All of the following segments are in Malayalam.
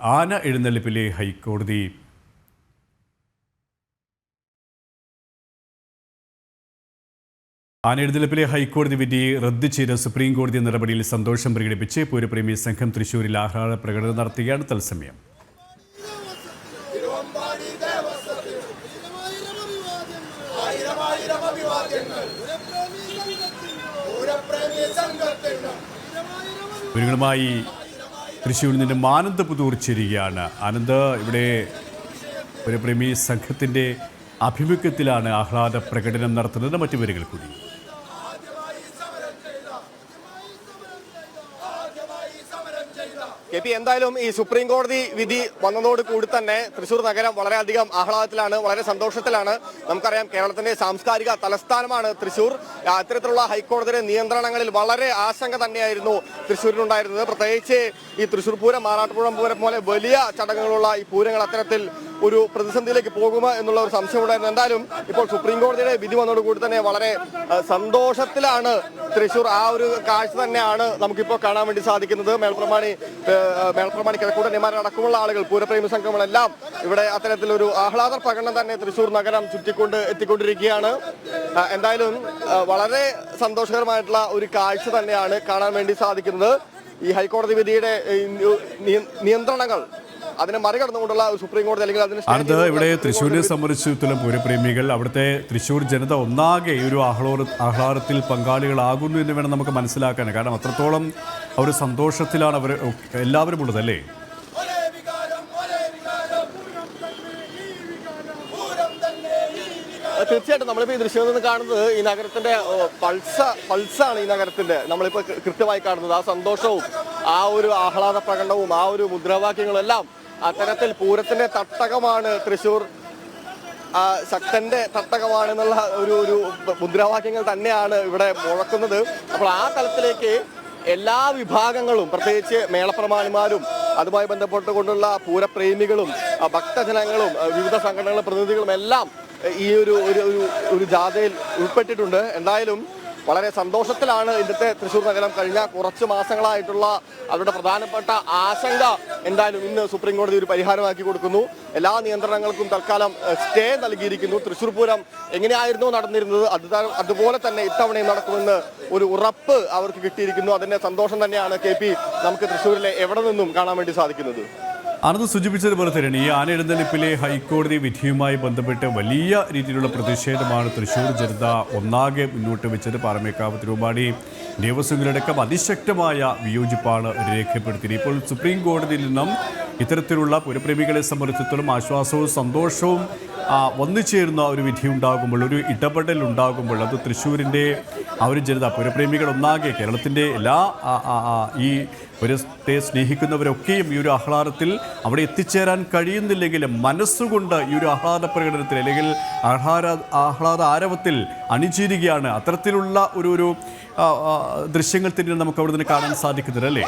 ആന എഴുന്നള്ളിപ്പിലെ ഹൈക്കോടതി. ആന എഴുന്നള്ളിപ്പിലെ ഹൈക്കോടതി വിധി റദ്ദ് ചെയ്ത സുപ്രീം കോടതി നടപടിയിൽ സന്തോഷം പ്രകടിപ്പിച്ച് പൂരപ്രേമി സംഘം തൃശൂരിൽ ആഹ്ലാദ പ്രകടനം നടത്തുകയാണ് തത്സമയം. ഇവരുകളുമായി തൃശ്ശൂരിൽ നിന്ന് മാനന്ദ പുതൂർ ചേരുകയാണ് ആനന്ദ് ഇവിടെ പ്രേമി സംഘത്തിന്റെ ആഭിമുഖ്യത്തിലാണ് ആഹ്ലാദ പ്രകടനം നടത്തുന്നത്. മറ്റു പേരുകൾ കൂടി. കെ പി എന്തായാലും ഈ സുപ്രീം കോടതി വിധി വന്നതോട് കൂടി തന്നെ തൃശൂർ നഗരം വളരെയധികം ആഹ്ലാദത്തിലാണ് വളരെ സന്തോഷത്തിലാണ്. നമുക്കറിയാം കേരളത്തിന്റെ സാംസ്കാരിക തലസ്ഥാനമാണ് തൃശൂർ. അത്തരത്തിലുള്ള ഹൈക്കോടതിയുടെ നിയന്ത്രണങ്ങളിൽ വളരെ ആശങ്ക തന്നെയായിരുന്നു തൃശ്ശൂരിനുണ്ടായിരുന്നത് പ്രത്യേകിച്ച് ഈ തൃശൂർ പൂരം മാറാട്ടുപുഴം പൂരം പോലെ വലിയ ചടങ്ങുകളുള്ള ഈ പൂരങ്ങൾ അത്തരത്തിൽ ഒരു പ്രതിസന്ധിയിലേക്ക് പോകുമോ എന്നുള്ള ഒരു സംശയം ഉണ്ടായിരുന്നു. എന്തായാലും ഇപ്പോൾ സുപ്രീം കോടതിയുടെ വിധി വന്നതോടുകൂടി തന്നെ വളരെ സന്തോഷത്തിലാണ് തൃശൂർ. ആ ഒരു കാഴ്ച തന്നെയാണ് നമുക്കിപ്പോൾ കാണാൻ വേണ്ടി സാധിക്കുന്നത്. മേൽപ്രമാണി മേൽപ്രമാണി മേൽപ്രമാണി കിഴക്കൂട്ടന്മാരടക്കമുള്ള ആളുകൾ പൂരപ്രേമി സംഘങ്ങളെല്ലാം ഇവിടെ അത്തരത്തിലൊരു ആഹ്ലാദ പ്രകടനം തന്നെ തൃശൂർ നഗരം ചുറ്റിക്കൊണ്ട് എത്തിക്കൊണ്ടിരിക്കുകയാണ്. എന്തായാലും വളരെ സന്തോഷകരമായിട്ടുള്ള ഒരു കാഴ്ച തന്നെയാണ് കാണാൻ വേണ്ടി സാധിക്കുന്നത്. ഈ ഹൈക്കോടതി വിധിയുടെ നിയന്ത്രണങ്ങൾ അതിനെ മറികടന്നുകൊണ്ടുള്ള സുപ്രീം കോടതി അല്ലെങ്കിൽ അതിന് ചെയ്തുകൊണ്ടുള്ള ഇവിടെ തൃശ്ശൂരിനെ സംബന്ധിച്ചിടത്തോളം പൂരപ്രേമികൾ അവിടുത്തെ തൃശ്ശൂർ ജനത ഒന്നാകെ ഈ ഒരു ആഹ്ലാദ ആഹ്ലാദത്തിൽ പങ്കാളികളാകുന്നു എന്ന് വേണം നമുക്ക് മനസ്സിലാക്കാൻ. കാരണം അത്രത്തോളം അവർ സന്തോഷത്തിലാണ് അവർ എല്ലാവരും ഉള്ളത് അല്ലേ? തീർച്ചയായിട്ടും. നമ്മളിപ്പോൾ ഈ ദൃശ്യത്തിൽ നിന്ന് കാണുന്നത് ഈ നഗരത്തിന്റെ പൾസ പൾസാണ് ഈ നഗരത്തിന്റെ. നമ്മളിപ്പോൾ കൃത്യമായി കാണുന്നത് ആ സന്തോഷവും ആ ഒരു ആഹ്ലാദ പ്രകടനവും ആ ഒരു മുദ്രാവാക്യങ്ങളും എല്ലാം അത്തരത്തിൽ പൂരത്തിന്റെ തട്ടകമാണ് തൃശൂർ. ശക്തന്റെ തട്ടകമാണെന്നുള്ള ഒരു ഒരു മുദ്രാവാക്യങ്ങൾ തന്നെയാണ് ഇവിടെ മുഴക്കുന്നത്. അപ്പോൾ ആ തലത്തിലേക്ക് എല്ലാ വിഭാഗങ്ങളും പ്രത്യേകിച്ച് മേളപ്രമാണിമാരും അതുമായി ബന്ധപ്പെട്ട് കൊണ്ടുള്ള പൂരപ്രേമികളും ഭക്തജനങ്ങളും വിവിധ സംഘടനകളുടെ പ്രതിനിധികളും എല്ലാം ഈ ഒരു ഒരു- ഒരു ജാഥയിൽ ഉൾപ്പെട്ടിട്ടുണ്ട്. എന്തായാലും വളരെ സന്തോഷത്തിലാണ് ഇന്നത്തെ തൃശ്ശൂർ നഗരം കഴിഞ്ഞ കുറച്ച് മാസങ്ങളായിട്ടുള്ള അവരുടെ പ്രധാനപ്പെട്ട ആശങ്ക എന്തായാലും ഇന്ന് സുപ്രീം കോടതി ഒരു പരിഹാരമാക്കി കൊടുക്കുന്നു. എല്ലാ നിയന്ത്രണങ്ങൾക്കും തൽക്കാലം സ്റ്റേ നൽകിയിരിക്കുന്നു. തൃശ്ശൂർ പൂരം എങ്ങനെയായിരുന്നു നടന്നിരുന്നത്? അത് അതുപോലെ തന്നെ ഇത്തവണയും നടക്കുമെന്ന് ഒരു ഉറപ്പ് അവർക്ക് കിട്ടിയിരിക്കുന്നു. അതിന്റെ സന്തോഷം തന്നെയാണ് കെ നമുക്ക് തൃശ്ശൂരിലെ എവിടെ നിന്നും കാണാൻ വേണ്ടി സാധിക്കുന്നത്? ആനന്ദ് സൂചിപ്പിച്ചതുപോലെ തന്നെയാണ് ഈ ആന എഴുന്നള്ളിപ്പിലെ ഹൈക്കോടതി വിധിയുമായി ബന്ധപ്പെട്ട് വലിയ രീതിയിലുള്ള പ്രതിഷേധമാണ് തൃശ്ശൂർ ജനത ഒന്നാകെ മുന്നോട്ട് വെച്ചത്. പാറമേക്കാവ് തിരുവമ്പാടി ദേവസ്വങ്ങളടക്കം അതിശക്തമായ വിയോജിപ്പാണ് രേഖപ്പെടുത്തിയത്. ഇപ്പോൾ സുപ്രീം കോടതിയിൽ നിന്നും ഇത്തരത്തിലുള്ള പുരപ്രേമികളെ സംബന്ധിച്ചിടത്തോളം ആശ്വാസവും സന്തോഷവും വന്നു ചേരുന്ന ഒരു വിധി ഉണ്ടാകുമ്പോൾ ഒരു ഇടപെടൽ ഉണ്ടാകുമ്പോൾ അത് തൃശ്ശൂരിന്റെ ഒരു ജനത പുരപ്രേമികൾ ഒന്നാകെ കേരളത്തിന്റെ എല്ലാ ഈ പുരത്തെ സ്നേഹിക്കുന്നവരൊക്കെയും ഈ ഒരു ആഹ്ലാദത്തിൽ അവിടെ എത്തിച്ചേരാൻ കഴിയുന്നില്ലെങ്കിൽ മനസ്സുകൊണ്ട് ഈ ഒരു ആഹ്ലാദ പ്രകടനത്തിൽ അല്ലെങ്കിൽ ആഹ്ലാദ ആഹ്ലാദ ആരവത്തിൽ അണിചേരുകയാണ്. അത്തരത്തിലുള്ള ഒരു ഒരു ദൃശ്യങ്ങൾ തന്നെ നമുക്ക് അവിടെ നിന്ന് കാണാൻ സാധിക്കുന്നില്ല അല്ലേ?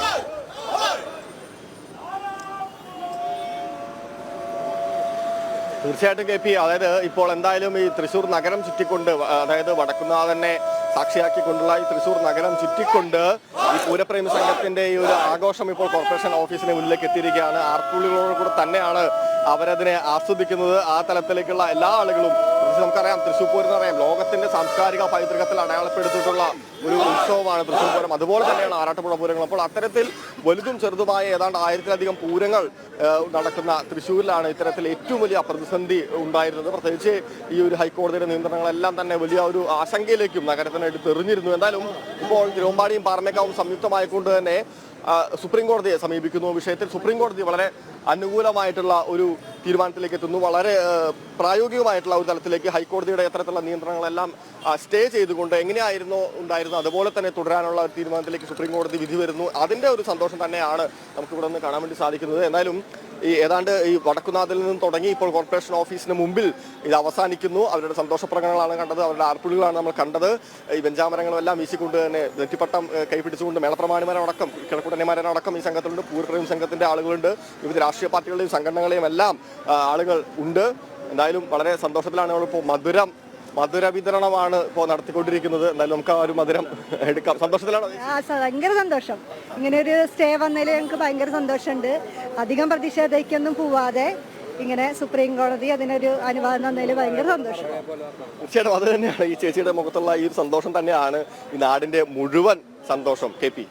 തീർച്ചയായിട്ടും കെ പി അതായത് ഇപ്പോൾ എന്തായാലും ഈ തൃശ്ശൂർ നഗരം ചുറ്റിക്കൊണ്ട് അതായത് വടക്കുന്നാഥനെ സാക്ഷിയാക്കിക്കൊണ്ടുള്ള ഈ തൃശൂർ നഗരം ചുറ്റിക്കൊണ്ട് ഈ പൂരപ്രേമി സംഘത്തിന്റെ ഈ ഒരു ആഘോഷം ഇപ്പോൾ കോർപ്പറേഷൻ ഓഫീസിന് മുന്നിലേക്ക് എത്തിയിരിക്കുകയാണ്. ആർപ്പുള്ളികളോട് കൂടെ തന്നെയാണ് അവരതിനെ ആസ്വദിക്കുന്നത്. ആ തലത്തിലേക്കുള്ള എല്ലാ ആളുകളും പ്രത്യേകിച്ച് നമുക്കറിയാം തൃശ്ശൂർ പൂരം പറയാം ലോകത്തിന്റെ സാംസ്കാരിക പൈതൃകത്തിൽ അടയാളപ്പെടുത്തിയിട്ടുള്ള ഒരു ഉത്സവമാണ് തൃശ്ശൂർ പൂരം. അതുപോലെ തന്നെയാണ് ആറാട്ടുപുഴ പൂരങ്ങൾ അപ്പോൾ അത്തരത്തിൽ വലുതും ചെറുതുമായ ഏതാണ്ട് ആയിരത്തിലധികം പൂരങ്ങൾ നടക്കുന്ന തൃശ്ശൂരിലാണ് ഇത്തരത്തിൽ ഏറ്റവും വലിയ പ്രതിസന്ധി ഉണ്ടായിരുന്നത്. പ്രത്യേകിച്ച് ഈ ഒരു ഹൈക്കോടതിയുടെ നിയന്ത്രണങ്ങളെല്ലാം തന്നെ വലിയ ഒരു ആശങ്കയിലേക്കും നഗരത്തിനായിട്ട് തെറിഞ്ഞിരുന്നു എന്തായാലും ഇപ്പോൾ തിരുവമ്പാടിയും പാറമേക്കാവും സംയുക്തമായിക്കൊണ്ട് തന്നെ സുപ്രീം കോടതിയെ സമീപിക്കുന്നു. വിഷയത്തിൽ സുപ്രീം കോടതി വളരെ അനുകൂലമായിട്ടുള്ള ഒരു തീരുമാനത്തിലേക്ക് എത്തുന്നു. വളരെ പ്രായോഗികമായിട്ടുള്ള ഒരു തലത്തിലേക്ക് ഹൈക്കോടതിയുടെ ഇത്തരത്തിലുള്ള നിയന്ത്രണങ്ങളെല്ലാം സ്റ്റേ ചെയ്തുകൊണ്ട് എങ്ങനെയായിരുന്നു ഉണ്ടായിരുന്നത് അതുപോലെ തന്നെ തുടരാനുള്ള ഒരു തീരുമാനത്തിലേക്ക് സുപ്രീം കോടതി വിധി വരുന്നു. അതിന്റെ ഒരു സന്തോഷം തന്നെയാണ് നമുക്ക് ഇവിടെ നിന്ന് കാണാൻ വേണ്ടി സാധിക്കുന്നത്. എന്തായാലും ഈ ഏതാണ്ട് ഈ വടക്കുനാഥിൽ നിന്നും തുടങ്ങി ഇപ്പോൾ കോർപ്പറേഷൻ ഓഫീസിന് മുമ്പിൽ ഇത് അവസാനിക്കുന്നു. അവരുടെ സന്തോഷ പ്രകടനങ്ങളാണ് കണ്ടത്. അവരുടെ ആർപ്പുളികളാണ് നമ്മൾ കണ്ടത്. ഈ വെഞ്ചാമരങ്ങളെല്ലാം വീശിക്കൊണ്ട് തന്നെ കൈപ്പിടിച്ചുകൊണ്ട് കൈപിടിച്ചുകൊണ്ട് മേളപ്രമാണിമാരടക്കം കിഴക്കുടനിമാരടക്കം ഈ സംഘത്തിലുണ്ട്. പൂർക്രയും സംഘത്തിന്റെ ആളുകളുണ്ട്. വിവിധ രാഷ്ട്രീയ പാർട്ടികളുടെയും സംഘടനകളെയും എല്ലാം ആളുകൾ ഉണ്ട്. എന്തായാലും വളരെ സന്തോഷത്തിലാണ് നമ്മളിപ്പോൾ മധുരം മധുര വിതരണമാണ് ഇപ്പോൾ നടത്തിക്കൊണ്ടിരിക്കുന്നത്. എന്തായാലും നമുക്ക് ആ ഒരു മധുരം എടുക്കാം. സന്തോഷത്തിലാണ്? ഭയങ്കര സന്തോഷം. ഇങ്ങനെ ഒരു സ്റ്റേ വന്നതിൽ ഞങ്ങൾക്ക് ഭയങ്കര സന്തോഷമുണ്ട്. അധികം പ്രതിഷേധയ്ക്കൊന്നും പോവാതെ ഇങ്ങനെ സുപ്രീം കോടതി അതിനൊരു അനുവാദം തന്നതിൽ ഭയങ്കര സന്തോഷം. തീർച്ചയായിട്ടും അത് തന്നെയാണ്. ഈ ചേച്ചിയുടെ മുഖത്തുള്ള ഈ സന്തോഷം തന്നെയാണ് ഈ നാടിന്റെ മുഴുവൻ സന്തോഷം കെ പി.